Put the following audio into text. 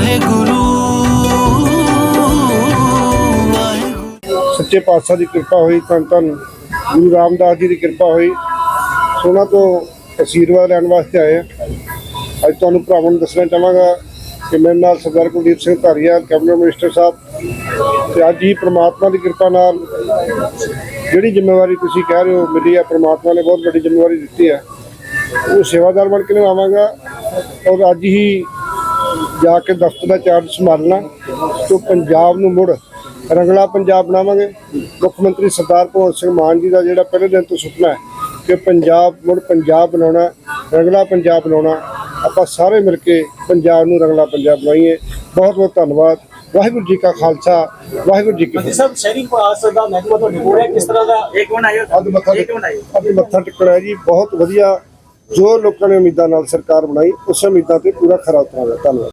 ਵਾਹਿਗੁਰੂ ਸੱਚੇ ਪਾਤਸ਼ਾਹ ਦੀ ਕਿਰਪਾ ਹੋਈ, ਧੰਨ ਧੰਨ ਗੁਰੂ ਰਾਮਦਾਸ ਜੀ ਦੀ ਕਿਰਪਾ ਹੋਈ। ਸੋਨਾ ਤੋਂ ਅਸ਼ੀਰਵਾਦ ਲੈਣ ਵਾਸਤੇ ਆਏ ਹਾਂ। ਅੱਜ ਤੁਹਾਨੂੰ ਭਰਾਵਾਂ ਨੂੰ ਦੱਸਣਾ ਚਾਹਾਂਗਾ ਕਿ ਮੇਰੇ ਨਾਲ ਸਰਦਾਰ ਕੁਲਦੀਪ ਸਿੰਘ ਧਾਰੀਆ ਕੈਬਨਿਟ ਮਿਨਿਸਟਰ ਸਾਹਿਬ ਤੇ ਅੱਜ ਹੀ ਪ੍ਰਮਾਤਮਾ ਦੀ ਕਿਰਪਾ ਨਾਲ ਜਿਹੜੀ ਜ਼ਿੰਮੇਵਾਰੀ ਤੁਸੀਂ ਕਹਿ ਰਹੇ ਹੋ ਮਿਲੀ ਹੈ ਪ੍ਰਮਾਤਮਾ ਨੇ ਬਹੁਤ ਵੱਡੀ ਜ਼ਿੰਮੇਵਾਰੀ ਦਿੱਤੀ ਹੈ। ਉਹ ਸੇਵਾਦਾਰ ਬਣ ਕੇ ਨਿਭਾਵਾਂਗਾ ਔਰ ਅੱਜ ਹੀ ਜਾ ਕੇ ਦਫ਼ਤਰ ਦਾ ਚਾਰਜ ਸੰਭਾਲਣਾ ਤੋਂ ਪੰਜਾਬ ਨੂੰ ਮੁੜ ਰੰਗਲਾ ਪੰਜਾਬ ਬਣਾਵਾਂਗੇ। ਮੁੱਖ ਮੰਤਰੀ ਸਰਦਾਰ ਭਗਵੰਤ ਸਿੰਘ ਮਾਨ ਜੀ ਦਾ ਜਿਹੜਾ ਪਹਿਲੇ ਦਿਨ ਤੋਂ ਸੁਪਨਾ ਹੈ ਕਿ ਪੰਜਾਬ ਮੁੜ ਪੰਜਾਬ ਬਣਾਉਣਾ ਰੰਗਲਾ ਪੰਜਾਬ ਬਣਾਉਣਾ। ਆਪਾਂ ਸਾਰੇ ਮਿਲ ਕੇ ਪੰਜਾਬ ਨੂੰ ਰੰਗਲਾ ਪੰਜਾਬ ਬਣਾਈਏ। ਬਹੁਤ ਬਹੁਤ ਧੰਨਵਾਦ। ਵਾਹਿਗੁਰੂ ਜੀ ਕਾ ਖਾਲਸਾ ਵਾਹਿਗੁਰੂ ਜੀ ਕੀ ਫਤਿਹ। ਸਾਹਿਬ ਸ਼ਹਿਰੀ ਵਿਕਾਸ ਦਾ ਮਹਿਕਮਾ ਤੁਹਾਡੇ ਕੋਲ ਹੈ? ਕਿਸ ਤਰ੍ਹਾਂ ਦਾ ਇੱਕ ਮਿੰਟ ਆਇਓ ਅੱਜ ਮੱਥਾ ਇੱਕ ਮਿੰਟ ਆਇਓ। ਅੱਜ ਮੱਥਾ ਟੇਕਣਾ ਹੈ ਜੀ। ਬਹੁਤ ਵਧੀਆ ਜੋ ਲੋਕਾਂ ਨੇ ਉਮੀਦਾਂ ਨਾਲ ਸਰਕਾਰ ਬਣਾਈ ਉਸ ਉਮੀਦਾਂ ਤੇ ਪੂਰਾ ਖਰਾ ਉਤਰਾਂਗਾ। ਧੰਨਵਾਦ।